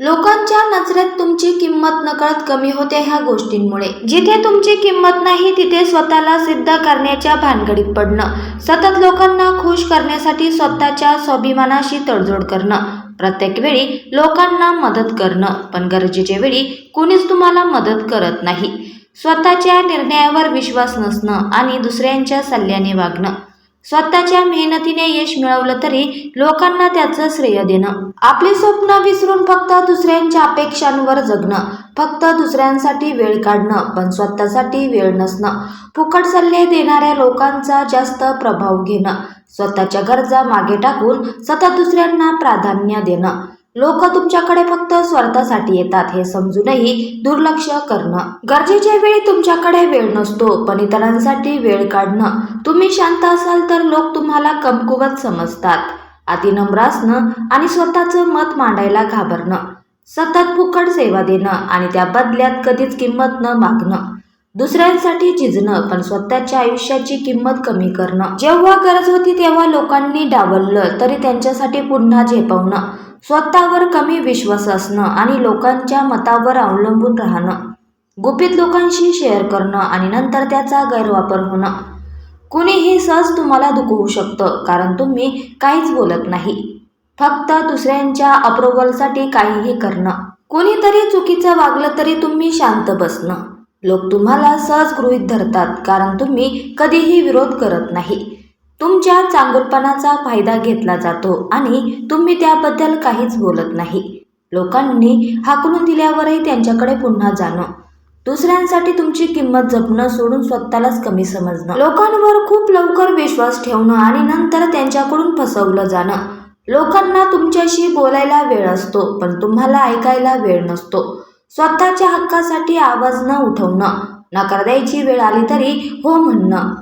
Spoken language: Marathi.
लोकांच्या नजरेत तुमची किंमत नकळत कमी होते ह्या गोष्टींमुळे. जिथे तुमची किंमत नाही तिथे स्वतःला सिद्ध करण्याच्या भानगडीत पडणं. सतत लोकांना खुश करण्यासाठी स्वतःच्या स्वाभिमानाशी तडजोड करणं. प्रत्येक वेळी लोकांना मदत करणं पण गरजेच्या वेळी कुणीच तुम्हाला मदत करत नाही. स्वतःच्या निर्णयावर विश्वास नसणं आणि दुसऱ्यांच्या सल्ल्याने वागणं. स्वतःच्या मेहनतीने यश मिळवलं तरी लोकांना त्याचं श्रेय देणं. आपली स्वप्न विसरून फक्त दुसऱ्यांच्या अपेक्षांवर जगणं. फक्त दुसऱ्यांसाठी वेळ काढणं पण स्वतःसाठी वेळ नसणं. फुकट सल्ले देणाऱ्या लोकांचा जास्त प्रभाव घेणं. स्वतःच्या गरजा मागे टाकून सतत दुसऱ्यांना प्राधान्य देणं. लोक तुमच्याकडे फक्त स्वार्थासाठी येतात हे समजूनही दुर्लक्ष करणं. गरजेच्या वेळी तुमच्याकडे वेळ नसतो पण इतरांसाठी वेळ काढणं. तुम्ही शांत असाल तर लोक तुम्हाला कमकुवत समजतात. अतिनम्र असणं आणि स्वतःचं मत मांडायला घाबरणं. सतत फुकट सेवा देणं आणि त्या बदल्यात कधीच किंमत न मागणं. दुसऱ्यांसाठी झिजणं पण स्वतःच्या आयुष्याची किंमत कमी करणं. जेव्हा गरज होती तेव्हा लोकांनी डावललं तरी त्यांच्यासाठी पुन्हा झेपवणं. स्वतःवर कमी विश्वास असणं आणि लोकांच्या मतावर अवलंबून राहणं गुपित लोकांशी शेअर करणं आणि नंतर त्याचा गैरवापर होणं. कुणीही सहज तुम्हाला दुखवू शकतं कारण तुम्ही काहीच बोलत नाही. फक्त दुसऱ्यांच्या अप्रुव्हलसाठी काहीही करणं. कुणीतरी चुकीचं वागलं तरी तुम्ही शांत बसणं. लोक तुम्हाला सहज गृहीत धरतात कारण तुम्ही कधीही विरोध करत नाही. तुमच्या चांगुलपणाचा फायदा घेतला जातो आणि तुम्ही त्याबद्दल काहीच बोलत नाही. लोकांनी हाकलून दिल्यावरही त्यांच्याकडे पुन्हा जाणं. दुसऱ्यांसाठी तुमची किंमत जपणं सोडून स्वतःलाच कमी समजणं. लोकांवर खूप लवकर विश्वास ठेवणं आणि नंतर त्यांच्याकडून फसवलं जाणं. लोकांना तुमच्याशी बोलायला वेळ असतो पण तुम्हाला ऐकायला वेळ नसतो. स्वतःच्या हक्कासाठी आवाज न उठवणं. नकार द्यायची वेळ आली तरी हो म्हणणं.